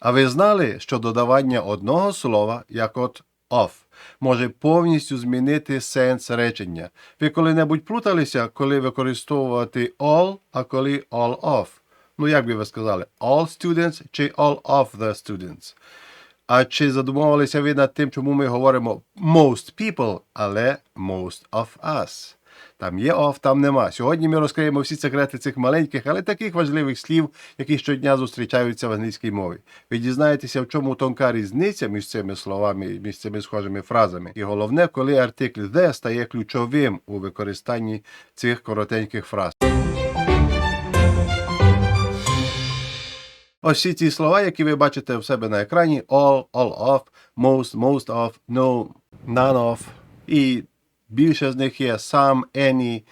А ви знали, що додавання одного слова, як от of, може повністю змінити сенс речення? Ви коли-небудь плуталися, коли використовувати all, а коли all of? Ну, як би ви сказали, all students чи all of the students? А чи задумувалися ви над тим, чому ми говоримо most people, але most of us? Там є of, там нема. Сьогодні ми розкриємо всі секрети цих маленьких, але таких важливих слів, які щодня зустрічаються в англійській мові. Ви дізнаєтеся, в чому тонка різниця між цими словами, між цими схожими фразами. І головне, коли артикль the стає ключовим у використанні цих коротеньких фраз. Ось всі ці слова, які ви бачите в себе на екрані: all, all of, most, most of, no, none of. І більше з них є some, any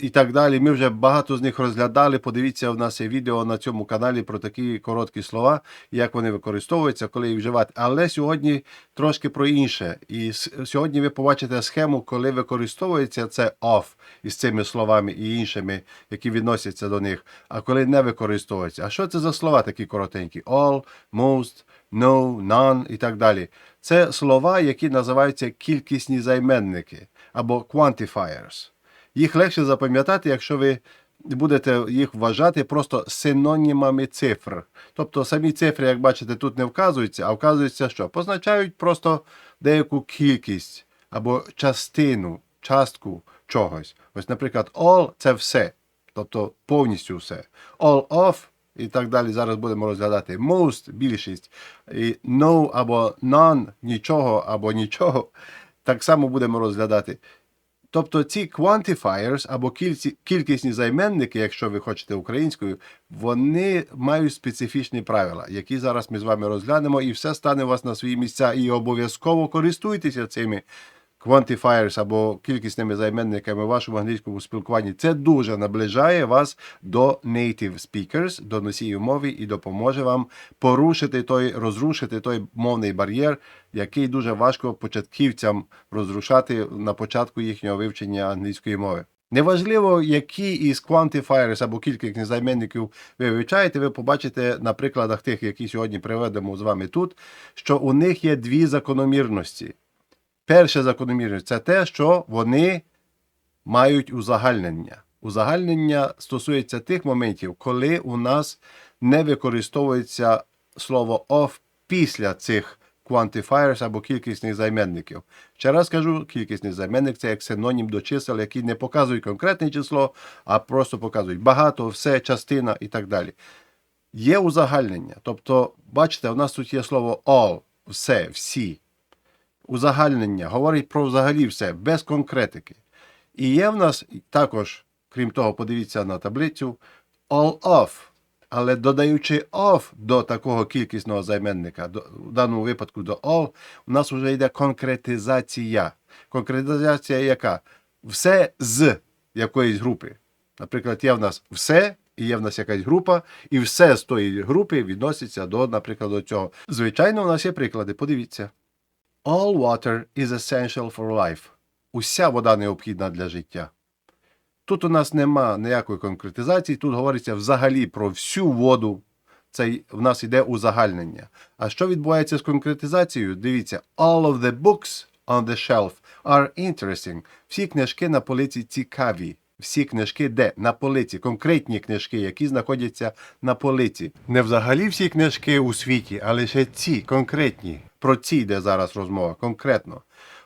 і так далі. Ми вже багато з них розглядали. Подивіться, у нас є відео на цьому каналі про такі короткі слова, як вони використовуються, коли їх вживати. Але сьогодні трошки про інше. І сьогодні ви побачите схему, коли використовується це of із цими словами і іншими, які відносяться до них, а коли не використовується. А що це за слова такі коротенькі? All, most, no, none і так далі. Це слова, які називаються кількісні займенники або quantifiers. Їх легше запам'ятати, якщо ви будете їх вважати просто синонімами цифр. Тобто самі цифри, як бачите, тут не вказуються, а вказуються що? Позначають просто деяку кількість або частину, частку чогось. Ось, наприклад, all це все, тобто повністю все. All of і так далі. Зараз будемо розглядати most, більшість, і no або none, нічого або нічого. Так само будемо розглядати. Тобто ці quantifiers або кількісні займенники, якщо ви хочете українською, вони мають специфічні правила, які зараз ми з вами розглянемо, і все стане у вас на свої місця. І обов'язково користуйтеся цими quantifiers або кількісними займенниками в вашому англійському спілкуванні. Це дуже наближає вас до native speakers, до носіїв мови і допоможе вам порушити той, розрушити той мовний бар'єр, який дуже важко початківцям розрушати на початку їхнього вивчення англійської мови. Неважливо, які із quantifiers або кількісних займенників ви вивчаєте, ви побачите на прикладах тих, які сьогодні приведемо з вами тут, що у них є дві закономірності. Перша закономірність це те, що вони мають узагальнення. Узагальнення стосується тих моментів, коли у нас не використовується слово of після цих quantifiers або кількісних займенників. Ще раз кажу, кількісний займенник це як синонім до чисел, які не показують конкретне число, а просто показують багато, все, частина і так далі. Є узагальнення. Тобто, бачите, у нас тут є слово all, все, всі узагальнення, говорить про взагалі все, без конкретики. І є в нас також, крім того, подивіться на таблицю, all of. Але додаючи of до такого кількісного займенника, до, в даному випадку до all, у нас вже йде конкретизація. Конкретизація яка? Все з якоїсь групи. Наприклад, є в нас все, і є в нас якась група, і все з тої групи відноситься до, наприклад, до цього. Звичайно, у нас є приклади. Подивіться. All water is essential for life. Уся вода необхідна для життя. Тут у нас нема ніякої конкретизації, тут говориться взагалі про всю воду. Це в нас йде узагальнення. А що відбувається з конкретизацією? Дивіться, all of the books on the shelf are interesting. Всі книжки на полиці цікаві. Всі книжки де? На полиці, конкретні книжки, які знаходяться на полиці. Не взагалі всі книжки у світі, а лише ці конкретні. Про ці йде зараз розмова, конкретно.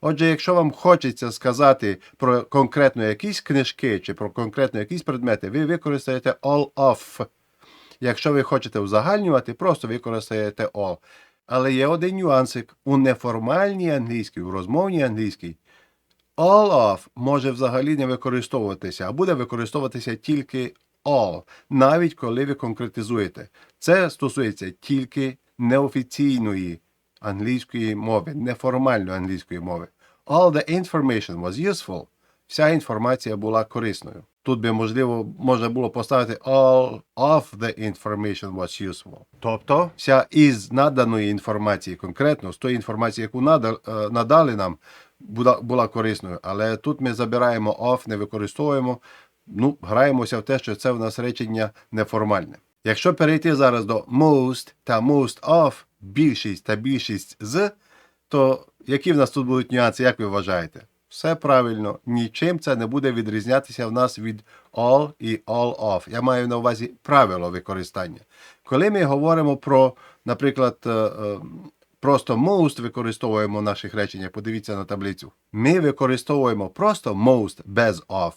Отже, якщо вам хочеться сказати про конкретно якісь книжки чи про конкретно якісь предмети, ви використаєте all of. Якщо ви хочете узагальнювати, просто використаєте all. Але є один нюансик у неформальній англійській, у розмовній англійській. All of може взагалі не використовуватися, а буде використовуватися тільки all, навіть коли ви конкретизуєте. Це стосується тільки неофіційної англійської мови, неформальної англійської мови. All the information was useful. Вся інформація була корисною. Тут би можливо можна було поставити all of the information was useful. Тобто вся із наданої інформації, конкретно з тої інформації, яку е, надали нам, була, була корисною. Але тут ми забираємо off, не використовуємо. Ну, граємося в те, що це в нас речення неформальне. Якщо перейти зараз до most та most of, більшість та більшість з, то які в нас тут будуть нюанси, як ви вважаєте? Все правильно, нічим це не буде відрізнятися в нас від all і all of. Я маю на увазі правило використання. Коли ми говоримо про, наприклад, е, е, просто most використовуємо в наших реченнях, подивіться на таблицю. Ми використовуємо просто most без of,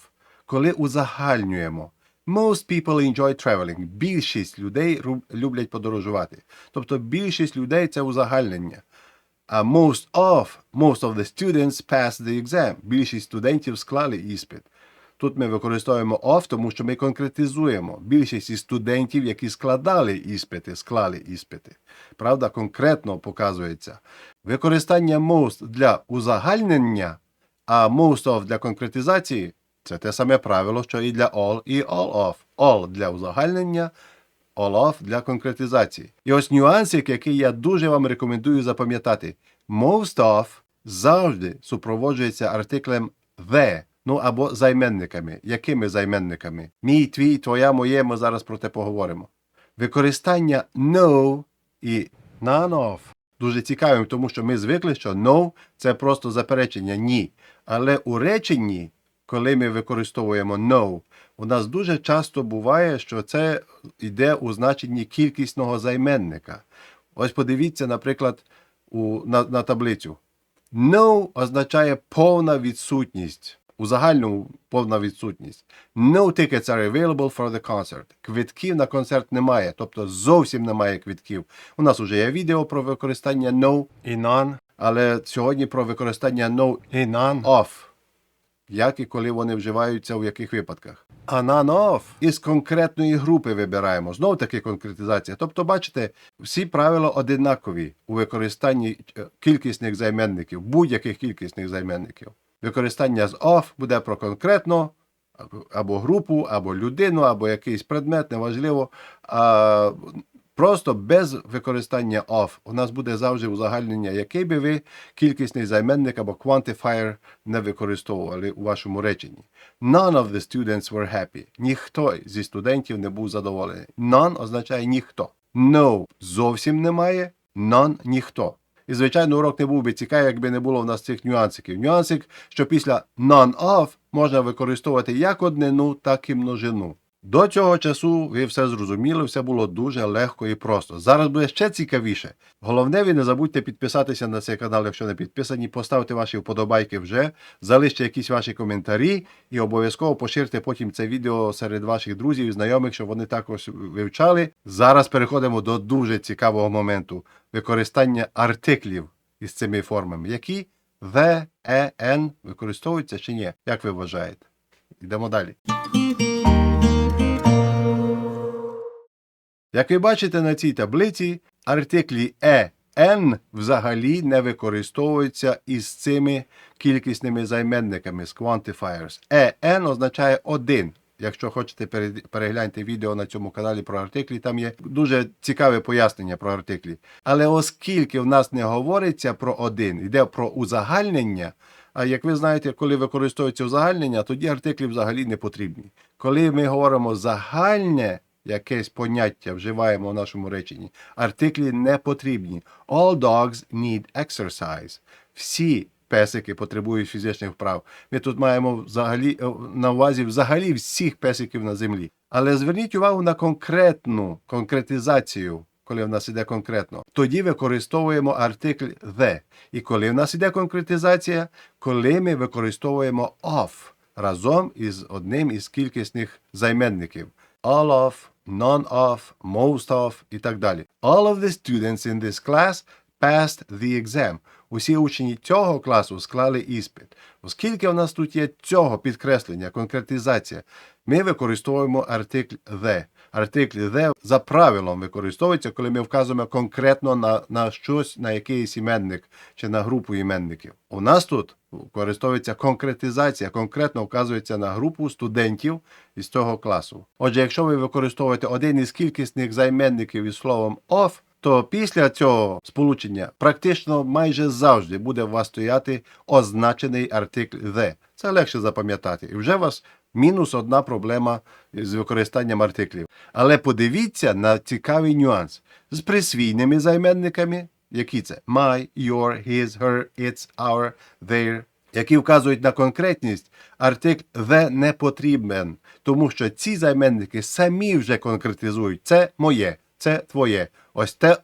коли узагальнюємо. Most people enjoy traveling. Більшість людей люблять подорожувати. Тобто більшість людей це узагальнення. А most of, most of the students passed the exam. Більшість студентів склали іспит. Тут ми використовуємо of, тому що ми конкретизуємо. Більшість із студентів, які складали іспити, склали іспити. Правда, конкретно показується. Використання most для узагальнення, а most of для конкретизації це те саме правило, що і для all, і all of. All для узагальнення, all of для конкретизації. І ось нюансик, який я дуже вам рекомендую запам'ятати. Most of завжди супроводжується артиклем the, ну або займенниками. Якими займенниками? Мій, твій, твоя, моє, ми зараз про те поговоримо. Використання no і none of дуже цікавим, тому що ми звикли, що no це просто заперечення ні. Але у реченні, коли ми використовуємо no, у нас дуже часто буває, що це йде у значенні кількісного займенника. Ось подивіться, наприклад, у, на, на таблицю. No означає повна відсутність. У загальному повна відсутність. No tickets are available for the concert. Квитків на концерт немає, тобто зовсім немає квитків. У нас вже є відео про використання no і none, але сьогодні про використання no і none of. Як і коли вони вживаються у яких випадках. А none із конкретної групи вибираємо. Знову таки конкретизація. Тобто, бачите, всі правила одинакові у використанні е, кількісних займенників, будь-яких кількісних займенників. Використання з of буде про конкретно або групу, або людину, або якийсь предмет, неважливо. А, Просто без використання of у нас буде завжди узагальнення, який би ви кількісний займенник або quantifier не використовували у вашому реченні. None of the students were happy. Ніхто зі студентів не був задоволений. None означає ніхто. No зовсім немає, none ніхто. І, звичайно, урок не був би цікавий, якби не було в нас цих нюансиків. Нюансик, що після none of можна використовувати як однину, так і множину. До цього часу ви все зрозуміли, все було дуже легко і просто. Зараз буде ще цікавіше. Головне, ви не забудьте підписатися на цей канал, якщо не підписані, поставте ваші вподобайки вже, залиште якісь ваші коментарі і обов'язково поширте потім це відео серед ваших друзів і знайомих, щоб вони також вивчали. Зараз переходимо до дуже цікавого моменту використання артиклів із цими формами, які the, e, n використовуються чи ні? Як ви вважаєте? Йдемо далі. Як ви бачите на цій таблиці, артиклі е, n взагалі не використовуються із цими кількісними займенниками з quantifiers. Е, n означає один. Якщо хочете перегляньте відео на цьому каналі про артиклі, там є дуже цікаве пояснення про артиклі. Але оскільки в нас не говориться про один, йде про узагальнення. А як ви знаєте, коли використовується узагальнення, тоді артиклі взагалі не потрібні. Коли ми говоримо загальне якесь поняття вживаємо в нашому реченні, артиклі не потрібні. All dogs need exercise. Всі песики потребують фізичних вправ. Ми тут маємо взагалі е, на увазі взагалі всіх песиків на землі. Але зверніть увагу на конкретну конкретизацію, коли в нас іде конкретно. Тоді використовуємо артикль the. І коли в нас іде конкретизація, коли ми використовуємо of разом із одним із кількісних займенників. All of, none of, most of і так далі. All of the students in this class passed the exam. Усі учні цього класу склали іспит. Оскільки у нас тут є цього підкреслення, конкретизація, ми використовуємо артикль the. Артикль the за правилом використовується, коли ми вказуємо конкретно на, на щось, на якийсь іменник чи на групу іменників. У нас тут використовується конкретизація, конкретно вказується на групу студентів із цього класу. Отже, якщо ви використовуєте один із кількісних займенників із словом of, то після цього сполучення практично майже завжди буде у вас стояти означений артикль the. Це легше запам'ятати. І вже у вас Мінус одна проблема з використанням артиклів. Але подивіться на цікавий нюанс з присвійними займенниками. Які це? My, your, his, her, its, our, their, які вказують на конкретність, артикль the не потрібен, тому що ці займенники самі вже конкретизують. Це моє, це твоє, ось те,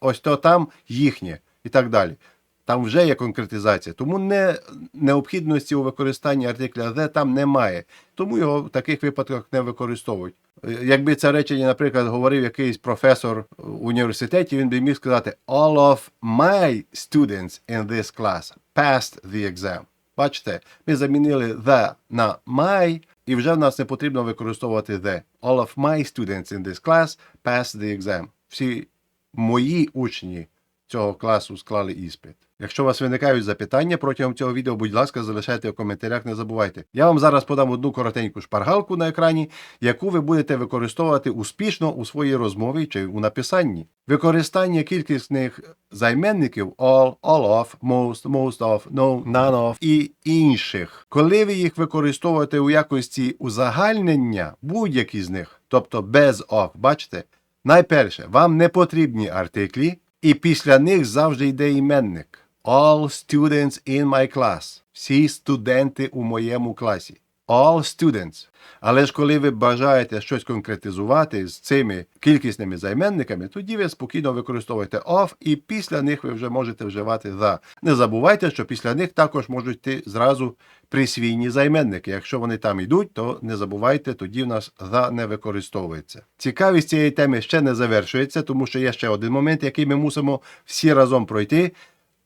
ось то там їхнє і так далі. Там вже є конкретизація, тому не, необхідності у використанні артикля the там немає. Тому його в таких випадках не використовують. Е, Якби це речення, наприклад, говорив якийсь професор в університеті, він би міг сказати All of my students in this class passed the exam. Бачите, ми замінили the на my, і вже в нас не потрібно використовувати the. All of my students in this class passed the exam. Всі мої учні цього класу склали іспит. Якщо у вас виникають запитання протягом цього відео, будь ласка, залишайте в коментарях, не забувайте. Я вам зараз подам одну коротеньку шпаргалку на екрані, яку ви будете використовувати успішно у своїй розмові чи у написанні. Використання кількісних займенників all, all of, most, most of, no, none of і інших. Коли ви їх використовуєте у якості узагальнення, будь-які з них, тобто без of, бачите, найперше, вам не потрібні артиклі, і після них завжди йде іменник. All students in my class. Всі студенти у моєму класі. All students. Але ж коли ви бажаєте щось конкретизувати з цими кількісними займенниками, тоді ви спокійно використовуєте of, і після них ви вже можете вживати the. Не забувайте, що після них також можуть йти зразу присвійні займенники. Якщо вони там йдуть, то не забувайте, тоді в нас the не використовується. Цікавість цієї теми ще не завершується, тому що є ще один момент, який ми мусимо всі разом пройти.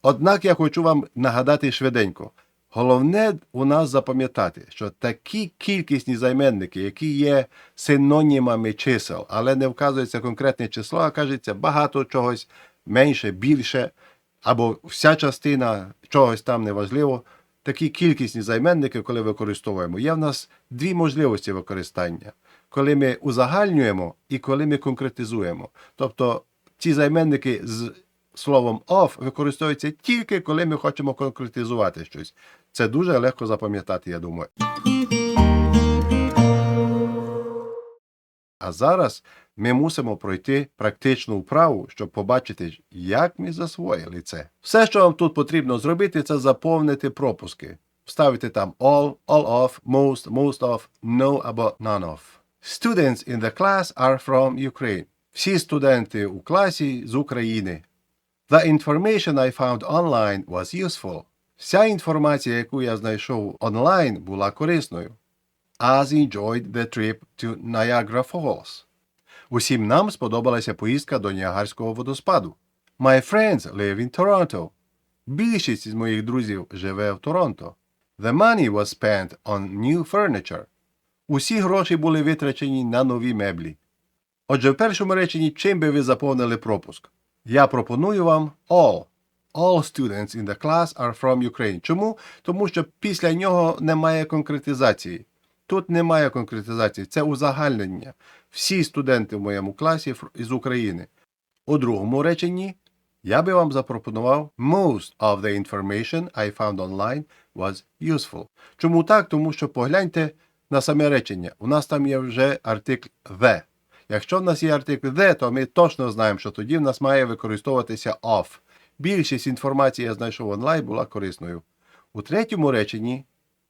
Однак я хочу вам нагадати швиденько. Головне у нас запам'ятати, що такі кількісні займенники, які є синонімами чисел, але не вказується конкретне число, а кажеться багато чогось, менше, більше, або вся частина чогось там неважливо. Такі кількісні займенники, коли використовуємо, є в нас дві можливості використання. Коли ми узагальнюємо і коли ми конкретизуємо. Тобто ці займенники з словом of використовуються тільки коли ми хочемо конкретизувати щось. Це дуже легко запам'ятати, я думаю. А зараз ми мусимо пройти практичну вправу, щоб побачити, як ми засвоїли це. Все, що вам тут потрібно зробити, це заповнити пропуски. Вставити там all, all of, most, most of, no або none of. Students in the class are from Ukraine. Всі студенти у класі з України. The information I found online was useful. Вся інформація, яку я знайшов онлайн, була корисною. As enjoyed the trip to Niagara Falls. Усім нам сподобалася поїздка до Ніагарського водоспаду. My friends live in Toronto. Більшість із моїх друзів живе в Торонто. The money was spent on new furniture. Усі гроші були витрачені на нові меблі. Отже, в першому реченні чим би ви заповнили пропуск? Я пропоную вам all. All students in the class are from Ukraine. Чому? Тому що після нього немає конкретизації. Тут немає конкретизації, це узагальнення. Всі студенти в моєму класі з України. У другому реченні я би вам запропонував most of the information I found online was useful. Чому так? Тому що погляньте на саме речення. У нас там є вже артикль the. Якщо в нас є артикль the, то ми точно знаємо, що тоді в нас має використовуватися of. Більшість інформації я знайшов онлайн була корисною. У третьому реченні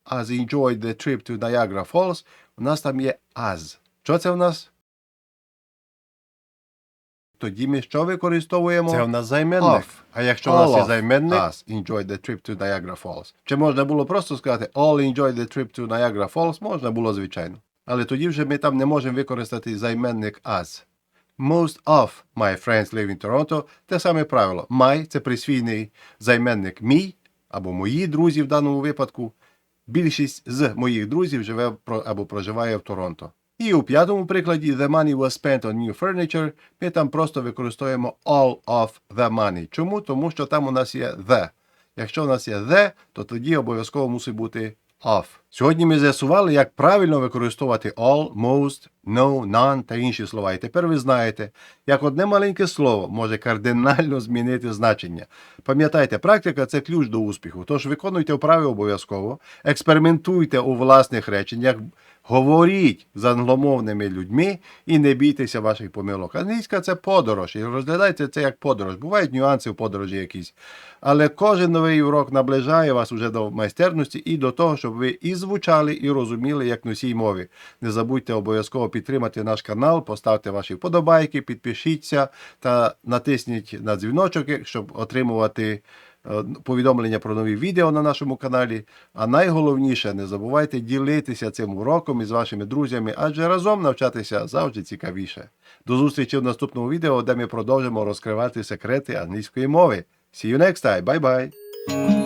as enjoyed the trip to Niagara Falls, у нас там є as. Що це в нас? Тоді ми що використовуємо? Це в нас займенник. Of. А якщо у нас є займенник, as enjoyed the trip to Niagara Falls. Чи можна було просто сказати all enjoyed the trip to Niagara Falls? Можна було, звичайно. Але тоді вже ми там не можемо використати займенник as. Most of my friends live in Toronto. Те саме правило. My – це присвійний займенник мій або мої друзі в даному випадку. Більшість з моїх друзів живе або проживає в Торонто. І у п'ятому прикладі The money was spent on new furniture. Ми там просто використовуємо all of the money. Чому? Тому що там у нас є the. Якщо у нас є the, то тоді обов'язково мусить бути of. Сьогодні ми з'ясували, як правильно використовувати all, most, no, none та інші слова. І тепер ви знаєте, як одне маленьке слово може кардинально змінити значення. Пам'ятайте, практика це ключ до успіху. Тож виконуйте вправи обов'язково, експериментуйте у власних реченнях, говоріть з англомовними людьми і не бійтеся ваших помилок. Англійська це подорож, і розглядайте це як подорож. Бувають нюанси в подорожі якісь. Але кожен новий урок наближає вас уже до майстерності і до того, щоб ви і звучали, і розуміли, як носій мови. Не забудьте обов'язково підтримати наш канал, поставте ваші вподобайки, підпишіться та натисніть на дзвіночок, щоб отримувати е, повідомлення про нові відео на нашому каналі. А найголовніше, не забувайте ділитися цим уроком із вашими друзями, адже разом навчатися завжди цікавіше. До зустрічі в наступному відео, де ми продовжимо розкривати секрети англійської мови. See you next time. Bye bye.